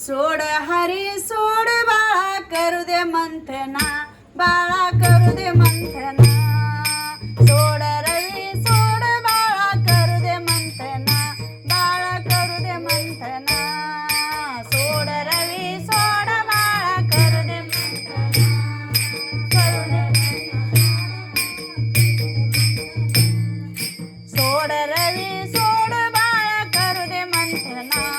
सोड हरी सोड बाळा करू दे मंथना बाळा करू दे मंथना. सोड रवी सोड बाळा करू दे मंथना बाळा करू दे मंथना. सोड रवी सोड बाळा करू दे मंथना. सोड रवी सोड बाळा करू दे मंथना. बाळा करू दे मंथना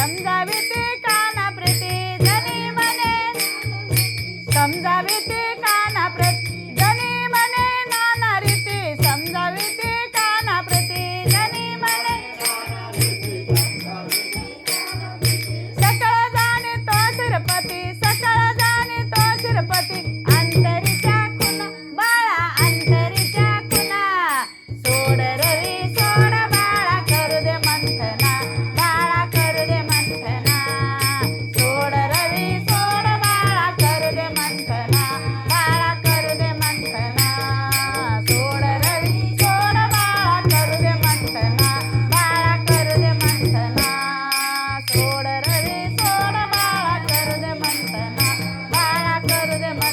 தந்தாவே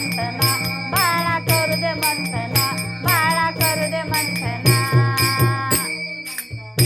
मंथना बाळा करू दे मंथना बाळा करू दे मंथना.